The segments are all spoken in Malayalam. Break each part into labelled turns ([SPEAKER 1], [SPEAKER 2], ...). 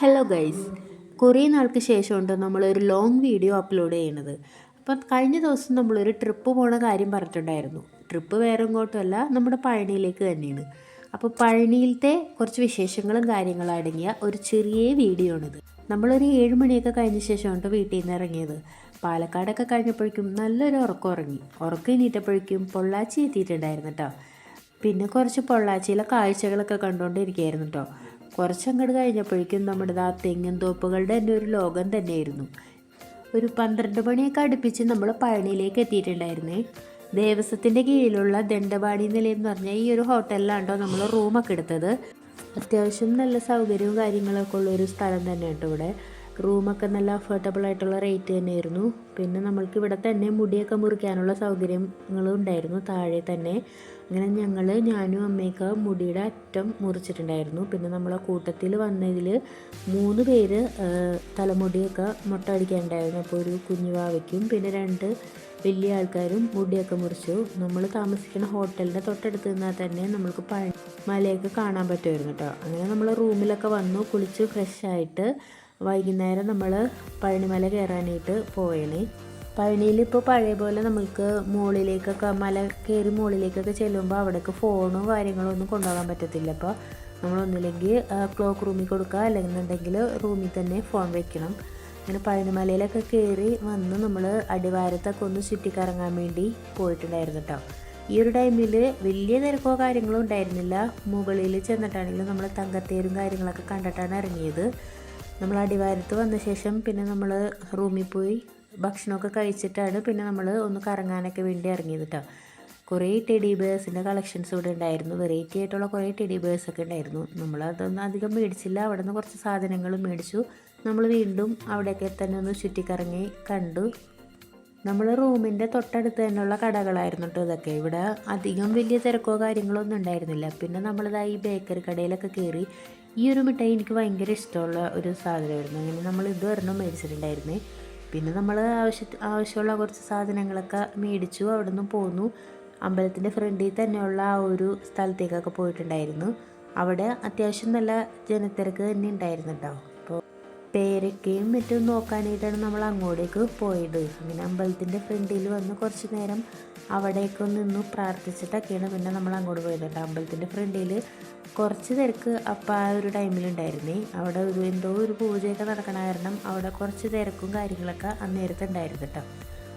[SPEAKER 1] ഹലോ ഗൈസ് കുറേ നാൾക്ക് ശേഷമുണ്ട് നമ്മളൊരു ലോങ് വീഡിയോ അപ്ലോഡ് ചെയ്യണത് അപ്പം കഴിഞ്ഞ ദിവസം നമ്മളൊരു ട്രിപ്പ് പോണ കാര്യം പറഞ്ഞിട്ടുണ്ടായിരുന്നു. ട്രിപ്പ് വേറെ ഇങ്ങോട്ടുമല്ല നമ്മുടെ പഴനിയിലേക്ക് തന്നെയാണ്. അപ്പോൾ പഴനിയിലത്തെ കുറച്ച് വിശേഷങ്ങളും കാര്യങ്ങളും അടങ്ങിയ ഒരു ചെറിയ വീഡിയോ ആണിത്. നമ്മളൊരു ഏഴ് മണിയൊക്കെ കഴിഞ്ഞ ശേഷമാണ് വീട്ടിൽ നിന്ന് ഇറങ്ങിയത്. പാലക്കാടൊക്കെ കഴിഞ്ഞപ്പോഴേക്കും നല്ലൊരു ഉറക്കം ഉറങ്ങി. ഉറക്കം എണീറ്റപ്പോഴേക്കും പൊള്ളാച്ചി എത്തിയിട്ടുണ്ടായിരുന്നു കേട്ടോ പിന്നെ കുറച്ച് പൊള്ളാച്ചിയിലെ കാഴ്ചകളൊക്കെ കണ്ടുകൊണ്ടിരിക്കുകയായിരുന്നു കേട്ടോ കുറച്ചങ്ങോട്ട് കഴിഞ്ഞപ്പോഴേക്കും നമ്മുടെ ആ തെങ്ങിൻ തോപ്പുകളുടെ തന്നെ ഒരു ലോകം തന്നെയായിരുന്നു. ഒരു പന്ത്രണ്ട് മണിയൊക്കെ അടുപ്പിച്ച് നമ്മൾ പഴനിയിലേക്ക് എത്തിയിട്ടുണ്ടായിരുന്നേ. ദേവസ്വത്തിന്റെ കീഴിലുള്ള ദണ്ഡപാണി നിലയം എന്ന് പറഞ്ഞാൽ ഈ ഒരു ഹോട്ടലിലാണ്ടോ നമ്മൾ റൂമൊക്കെ എടുത്തത്. അത്യാവശ്യം നല്ല സൗകര്യവും കാര്യങ്ങളൊക്കെ ഉള്ള ഒരു സ്ഥലം തന്നെ കേട്ടോ ഇവിടെ. റൂമൊക്കെ നല്ല അഫോർഡബിൾ ആയിട്ടുള്ള റേറ്റ് തന്നെയായിരുന്നു. പിന്നെ നമ്മൾക്ക് ഇവിടെ തന്നെ മുടിയൊക്കെ മുറിക്കാനുള്ള സൗകര്യങ്ങളും ഉണ്ടായിരുന്നു താഴെ തന്നെ. അങ്ങനെ ഞങ്ങൾ ഞാനും അമ്മയൊക്കെ മുടിയുടെ അറ്റം മുറിച്ചിട്ടുണ്ടായിരുന്നു. പിന്നെ നമ്മളെ കൂട്ടത്തിൽ വന്നതിൽ മൂന്ന് പേര് തലമുടിയൊക്കെ മുട്ട അടിക്കാനുണ്ടായിരുന്നു അപ്പോൾ ഒരു കുഞ്ഞു വാവയ്ക്കും പിന്നെ രണ്ട് വലിയ ആൾക്കാരും മുടിയൊക്കെ മുറിച്ചു. നമ്മൾ താമസിക്കുന്ന ഹോട്ടലിന്റെ തൊട്ടടുത്ത് നിന്നാൽ തന്നെ നമ്മൾക്ക് പഴ മലയൊക്കെ കാണാൻ പറ്റുമായിരുന്നു കേട്ടോ അങ്ങനെ നമ്മൾ റൂമിലൊക്കെ വന്നു കുളിച്ച് ഫ്രഷ് ആയിട്ട് വൈകുന്നേരം നമ്മൾ പഴനിമല കയറാനായിട്ട് പോയണേ പഴനിയിൽ ഇപ്പോൾ പഴയ പോലെ നമുക്ക് മുകളിലേക്കൊക്കെ മല കയറി മുകളിലേക്കൊക്കെ ചെല്ലുമ്പോൾ അവിടേക്ക് ഫോണും കാര്യങ്ങളും ഒന്നും കൊണ്ടുപോകാൻ പറ്റത്തില്ല. അപ്പോൾ നമ്മളൊന്നില്ലെങ്കിൽ ക്ലോക്ക് റൂമിൽ കൊടുക്കുക അല്ലെന്നുണ്ടെങ്കിൽ റൂമിൽ തന്നെ ഫോൺ വെക്കണം. അങ്ങനെ പഴനിമലയിലൊക്കെ കയറി വന്ന് നമ്മൾ അടിവാരത്തൊക്കെ ഒന്ന് ചുറ്റിക്കറങ്ങാൻ വേണ്ടി പോയിട്ടുണ്ടായിരുന്നു കേട്ടോ ഈ ഒരു ടൈമിൽ വലിയ തിരക്കോ കാര്യങ്ങളോ ഉണ്ടായിരുന്നില്ല. മുകളിൽ ചെന്നിട്ടാണെങ്കിലും നമ്മൾ തങ്കത്തേരും കാര്യങ്ങളൊക്കെ കണ്ടിട്ടാണ് ഇറങ്ങിയത്. നമ്മൾ അടിവാരത്ത് വന്ന ശേഷം പിന്നെ നമ്മൾ റൂമിൽ പോയി ഭക്ഷണമൊക്കെ കഴിച്ചിട്ടാണ് പിന്നെ നമ്മൾ ഒന്ന് കറങ്ങാനൊക്കെ വേണ്ടി ഇറങ്ങിയത് കേട്ടോ കുറേ ടെഡി ബേഴ്സിന്റെ കളക്ഷൻസ് ഇവിടെ ഉണ്ടായിരുന്നു. വെറൈറ്റി ആയിട്ടുള്ള കുറേ ടെഡി ബേഴ്സൊക്കെ ഉണ്ടായിരുന്നു. നമ്മൾ അതൊന്നും അധികം മേടിച്ചില്ല. അവിടെ നിന്ന് കുറച്ച് സാധനങ്ങൾ മേടിച്ചു. നമ്മൾ വീണ്ടും അവിടെയൊക്കെ തന്നെ ഒന്ന് ചുറ്റിക്കറങ്ങി കണ്ടു. നമ്മൾ റൂമിന്റെ തൊട്ടടുത്ത് തന്നെയുള്ള കടകളായിരുന്നു കേട്ടോ ഇതൊക്കെ. ഇവിടെ അധികം വലിയ തിരക്കോ കാര്യങ്ങളോ ഒന്നും ഉണ്ടായിരുന്നില്ല. പിന്നെ നമ്മളിതാ ഈ ബേക്കറി കടയിലൊക്കെ കയറി ഈ ഒരു മിഠായി എനിക്ക് ഭയങ്കര ഇഷ്ടമുള്ള ഒരു സാധനമായിരുന്നു. അങ്ങനെ നമ്മൾ ഇത് ഒരെണ്ണം മേടിച്ചിട്ടുണ്ടായിരുന്നേ. പിന്നെ നമ്മൾ ആവശ്യ ആവശ്യമുള്ള കുറച്ച് സാധനങ്ങളൊക്കെ മേടിച്ചു അവിടെ നിന്ന് പോന്നു. അമ്പലത്തിന്റെ ഫ്രണ്ടിൽ തന്നെയുള്ള ആ ഒരു സ്ഥലത്തേക്കൊക്കെ പോയിട്ടുണ്ടായിരുന്നു. അവിടെ അത്യാവശ്യം നല്ല ജനത്തിരക്ക് തന്നെ ഉണ്ടായിരുന്നു അപ്പോൾ പേരക്കയും മറ്റും നോക്കാനായിട്ടാണ് നമ്മൾ അങ്ങോട്ടേക്ക് പോയത്. അങ്ങനെ അമ്പലത്തിന്റെ ഫ്രണ്ടിൽ വന്ന് കുറച്ച് നേരം അവിടേക്ക് നിന്നു പ്രാർത്ഥിച്ചിട്ടൊക്കെയാണ് പിന്നെ നമ്മൾ അങ്ങോട്ട് പോയത്. കേട്ടോ അമ്പലത്തിന്റെ ഫ്രണ്ടിൽ കുറച്ച് തിരക്ക് അപ്പം ആ ഒരു ടൈമിലുണ്ടായിരുന്നേ. അവിടെ ഒരു എന്തോ ഒരു പൂജയൊക്കെ നടക്കണ കാരണം അവിടെ കുറച്ച് തിരക്കും കാര്യങ്ങളൊക്കെ അന്നേരത്തെ ഉണ്ടായിരുന്നു കേട്ടോ.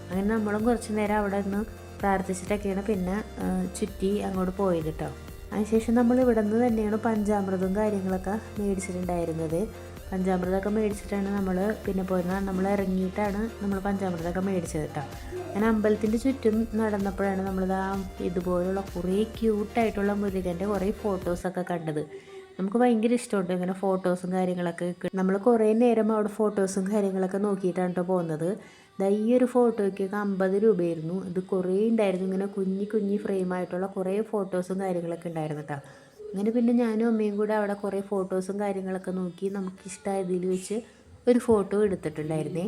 [SPEAKER 1] അങ്ങനെ നമ്മളും കുറച്ച് നേരം അവിടെ നിന്ന് പ്രാർത്ഥിച്ചിട്ടൊക്കെയാണ് പിന്നെ ചുറ്റി അങ്ങോട്ട് പോയത് കേട്ടോ. അതിനുശേഷം നമ്മൾ ഇവിടെ നിന്ന് തന്നെയാണ് പഞ്ചാമൃതവും കാര്യങ്ങളൊക്കെ മേടിച്ചിട്ടുണ്ടായിരുന്നത്. പഞ്ചാമൃതമൊക്കെ മേടിച്ചിട്ടാണ് നമ്മൾ പിന്നെ പോയിരുന്നത് നമ്മൾ ഇറങ്ങിയിട്ടാണ് നമ്മൾ പഞ്ചാമൃതമൊക്കെ മേടിച്ചത് കേട്ടോ അങ്ങനെ അമ്പലത്തിന്റെ ചുറ്റും നടന്നപ്പോഴാണ് നമ്മളിത് ആ ഇതുപോലുള്ള കുറേ ക്യൂട്ടായിട്ടുള്ള മുരുകന്റെ കുറേ ഫോട്ടോസൊക്കെ കണ്ടത്. നമുക്ക് ഭയങ്കര ഇഷ്ടമുണ്ട് ഇങ്ങനെ ഫോട്ടോസും കാര്യങ്ങളൊക്കെ നമ്മൾ കുറേ നേരം അവിടെ ഫോട്ടോസും കാര്യങ്ങളൊക്കെ നോക്കിയിട്ടാണ് കേട്ടോ പോകുന്നത് ഈ ഒരു ഫോട്ടോയ്ക്കൊക്കെ അമ്പത് രൂപയായിരുന്നു. ഇത് കുറേ ഉണ്ടായിരുന്നു. ഇങ്ങനെ കുഞ്ഞി കുഞ്ഞി ഫ്രെയിമായിട്ടുള്ള കുറേ ഫോട്ടോസും കാര്യങ്ങളൊക്കെ ഉണ്ടായിരുന്നു കേട്ടോ അങ്ങനെ പിന്നെ ഞാനും അമ്മയും കൂടെ അവിടെ കുറേ ഫോട്ടോസും കാര്യങ്ങളൊക്കെ നോക്കി നമുക്ക് ഇഷ്ടമായതിൽ വെച്ച് ഒരു ഫോട്ടോ എടുത്തിട്ടുണ്ടായിരുന്നേ.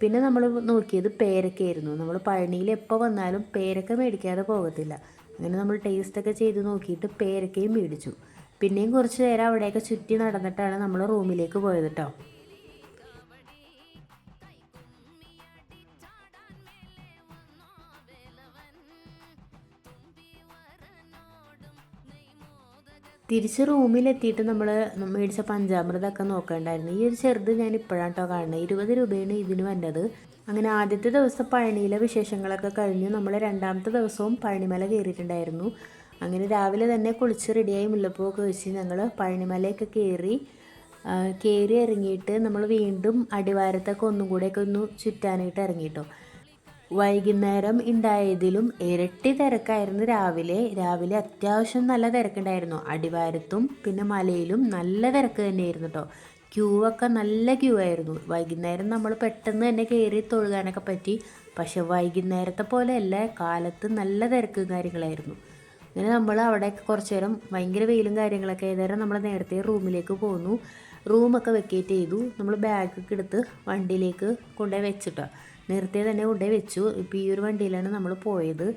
[SPEAKER 1] പിന്നെ നമ്മൾ നോക്കിയത് പേരക്കയായിരുന്നു. നമ്മൾ പഴനിയിൽ എപ്പോൾ വന്നാലും പേരക്ക മേടിക്കാതെ പോകത്തില്ല. അങ്ങനെ നമ്മൾ ടേസ്റ്റൊക്കെ ചെയ്ത് നോക്കിയിട്ട് പേരക്കയും മേടിച്ചു. പിന്നെയും കുറച്ച് നേരം അവിടെയൊക്കെ ചുറ്റി നടന്നിട്ടാണ് നമ്മൾ റൂമിലേക്ക് പോയത് കേട്ടോ. തിരിച്ച് റൂമിലെത്തിയിട്ട് നമ്മൾ മേടിച്ച പഞ്ചാമൃതമൊക്കെ നോക്കണ്ടായിരുന്നു. ഈ ഒരു ചെറുത് ഞാൻ ഇപ്പോഴാണ് കേട്ടോ കാണുന്നത് ഇരുപത് രൂപയാണ് ഇതിന് വന്നത്. അങ്ങനെ ആദ്യത്തെ ദിവസം പഴനിയിലെ വിശേഷങ്ങളൊക്കെ കഴിഞ്ഞു. നമ്മൾ രണ്ടാമത്തെ ദിവസവും പഴനിമല കയറിയിട്ടുണ്ടായിരുന്നു അങ്ങനെ രാവിലെ തന്നെ കുളിച്ച് റെഡിയായി മുല്ലപ്പൂവൊക്കെ വെച്ച് ഞങ്ങൾ പഴനിമലയൊക്കെ കയറി കയറി ഇറങ്ങിയിട്ട് നമ്മൾ വീണ്ടും അടിവാരത്തൊക്കെ ഒന്നും കൂടെയൊക്കെ ഒന്ന് ചുറ്റാനായിട്ട് ഇറങ്ങിയിട്ടോ വൈകുന്നേരം ഉണ്ടായതിലും ഇരട്ടി തിരക്കായിരുന്നു രാവിലെ. രാവിലെ അത്യാവശ്യം നല്ല തിരക്കുണ്ടായിരുന്നു. അടിവാരത്തും പിന്നെ മലയിലും നല്ല തിരക്ക് തന്നെയായിരുന്നു കേട്ടോ ക്യൂ ഒക്കെ നല്ല ക്യൂ ആയിരുന്നു. വൈകുന്നേരം നമ്മൾ പെട്ടെന്ന് തന്നെ കയറി തൊഴുകാനൊക്കെ പറ്റി. പക്ഷെ വൈകുന്നേരത്തെ പോലെയല്ല കാലത്ത് നല്ല തിരക്കും കാര്യങ്ങളായിരുന്നു. അങ്ങനെ നമ്മൾ അവിടെ കുറച്ച് നേരം ഭയങ്കര വെയിലും കാര്യങ്ങളൊക്കെ ആയതേരം നമ്മൾ നേരത്തെ റൂമിലേക്ക് പോന്നു. റൂമൊക്കെ വെക്കേറ്റ് ചെയ്തു. നമ്മൾ ബാഗൊക്കെ എടുത്ത് വണ്ടിയിലേക്ക് കൊണ്ടുപോയി വെച്ചിട്ടോ. നേരത്തെ തന്നെ കൊണ്ടുപോയി വെച്ചു. ഇപ്പോൾ ഈ ഒരു വണ്ടിയിലാണ് നമ്മൾ പോയത്.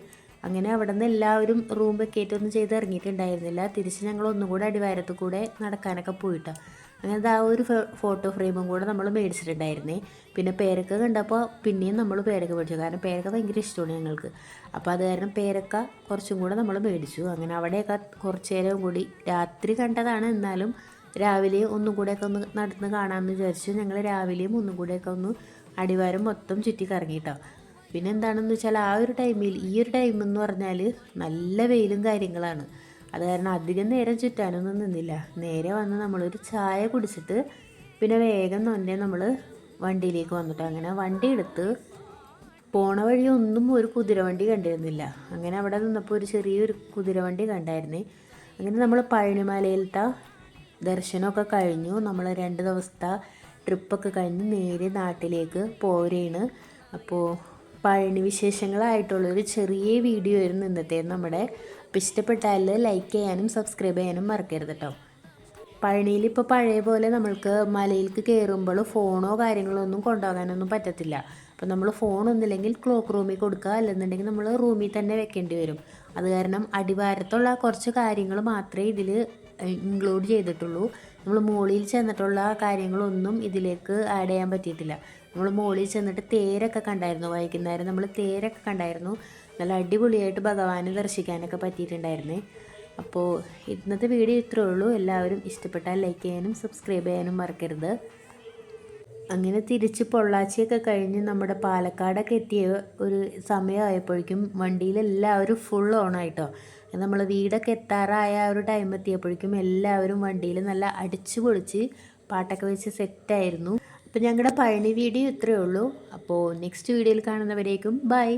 [SPEAKER 1] അങ്ങനെ അവിടെ നിന്ന് എല്ലാവരും റൂം വെക്കേറ്റ് ഒന്നും ചെയ്ത് ഇറങ്ങിയിട്ടുണ്ടായിരുന്നില്ല. തിരിച്ച് ഞങ്ങൾ ഒന്നും കൂടെ അടിവാരത്ത് കൂടെ നടക്കാനൊക്കെ പോയിട്ടാണ് അങ്ങനെ ആ ഒരു ഫോട്ടോ ഫ്രെയിമും കൂടെ നമ്മൾ മേടിച്ചിട്ടുണ്ടായിരുന്നേ. പിന്നെ പേരക്ക കണ്ടപ്പോൾ പിന്നെയും നമ്മൾ പേരക്ക മേടിച്ചു. കാരണം പേരക്ക ഭയങ്കര ഇഷ്ടമാണ് ഞങ്ങൾക്ക്. അപ്പോൾ അത് കാരണം പേരക്ക കുറച്ചും കൂടെ നമ്മൾ മേടിച്ചു. അങ്ങനെ അവിടെയൊക്കെ കുറച്ച് നേരം കൂടി രാത്രി കണ്ടതാണ്. എന്നാലും രാവിലെ ഒന്നും കൂടെയൊക്കെ ഒന്ന് നടന്ന് കാണാമെന്ന് വിചാരിച്ചു. ഞങ്ങൾ രാവിലെയും ഒന്നും കൂടെയൊക്കെ ഒന്ന് അടിവാരം മൊത്തം ചുറ്റി കറങ്ങിട്ടോ. പിന്നെ എന്താണെന്ന് വെച്ചാൽ ആ ഒരു ടൈമിൽ ഈ ഒരു ടൈം എന്ന് പറഞ്ഞാൽ നല്ല വെയിലും കാര്യങ്ങളാണ്. അത് കാരണം അധികം നേരം ചുറ്റാനൊന്നും നിന്നില്ല. നേരെ വന്ന് നമ്മളൊരു ചായ കുടിച്ചിട്ട് പിന്നെ വേഗം തന്നെ നമ്മൾ വണ്ടിയിലേക്ക് വന്നിട്ട്. അങ്ങനെ വണ്ടി എടുത്ത് പോണ വഴി ഒന്നും ഒരു കുതിരവണ്ടി കണ്ടിരുന്നില്ല. അങ്ങനെ അവിടെ നിന്നപ്പോൾ ഒരു ചെറിയൊരു കുതിരവണ്ടി കണ്ടായിരുന്നേ. അങ്ങനെ നമ്മൾ പഴനിമലയിലത്തെ ദർശനമൊക്കെ കഴിഞ്ഞു. നമ്മൾ രണ്ട് ദിവസത്തെ ട്രിപ്പൊക്കെ കഴിഞ്ഞ് നേരെ നാട്ടിലേക്ക് പോരുകയാണ് അപ്പോൾ പഴനി വിശേഷങ്ങളായിട്ടുള്ളൊരു ചെറിയ വീഡിയോ ആയിരുന്നു ഇന്നത്തെ. നമ്മുടെ അപ്പോൾ ഇഷ്ടപ്പെട്ടാൽ ലൈക്ക് ചെയ്യാനും സബ്സ്ക്രൈബ് ചെയ്യാനും മറക്കരുത് കേട്ടോ പഴനിയിൽ ഇപ്പോൾ പഴയ പോലെ നമ്മൾക്ക് മലയിലേക്ക് കയറുമ്പോൾ ഫോണോ കാര്യങ്ങളോ ഒന്നും കൊണ്ടുപോകാനൊന്നും പറ്റത്തില്ല. അപ്പോൾ നമ്മൾ ഫോൺ ഒന്നില്ലെങ്കിൽ ക്ലോക്ക് റൂമിൽ കൊടുക്കുക. അല്ലെന്നുണ്ടെങ്കിൽ നമ്മൾ റൂമിൽ തന്നെ വെക്കേണ്ടി വരും. അത് കാരണം അടിവാരത്തുള്ള കുറച്ച് കാര്യങ്ങൾ മാത്രമേ ഇതിൽ ഇൻക്ലൂഡ് ചെയ്തിട്ടുള്ളൂ. നമ്മൾ മുകളിൽ ചെന്നിട്ടുള്ള കാര്യങ്ങളൊന്നും ഇതിലേക്ക് ആഡ് ചെയ്യാൻ പറ്റിയിട്ടില്ല. നമ്മൾ മുകളിൽ ചെന്നിട്ട് തേരൊക്കെ കണ്ടായിരുന്നു. വൈകുന്നേരം നമ്മൾ തേരൊക്കെ കണ്ടായിരുന്നു. നല്ല അടിപൊളിയായിട്ട് ഭഗവാനെ ദർശിക്കാനൊക്കെ പറ്റിയിട്ടുണ്ടായിരുന്നേ. അപ്പോൾ ഇന്നത്തെ വീഡിയോ ഇത്രേ ഉള്ളൂ. എല്ലാവരും ഇഷ്ടപ്പെട്ടാൽ ലൈക്ക് ചെയ്യാനും സബ്സ്ക്രൈബ് ചെയ്യാനും മറക്കരുത്. അങ്ങനെ തിരിച്ച് പൊള്ളാച്ചിയൊക്കെ കഴിഞ്ഞ് നമ്മുടെ പാലക്കാടൊക്കെ എത്തിയ ഒരു സമയമായപ്പോഴേക്കും വണ്ടിയിൽ എല്ലാവരും ഫുൾ ഓണായിട്ടോ നമ്മൾ വീടൊക്കെ എത്താറായ ആ ഒരു ടൈം എത്തിയപ്പോഴേക്കും എല്ലാവരും വണ്ടിയിൽ നല്ല അടിച്ചു പൊളിച്ച് പാട്ടൊക്കെ വെച്ച് സെറ്റായിരുന്നു അപ്പോൾ ഞങ്ങളുടെ പഴനി വീഡിയോ ഇത്രയേ ഉള്ളൂ. അപ്പോൾ നെക്സ്റ്റ് വീഡിയോയിൽ കാണുന്നവരേക്കും ബൈ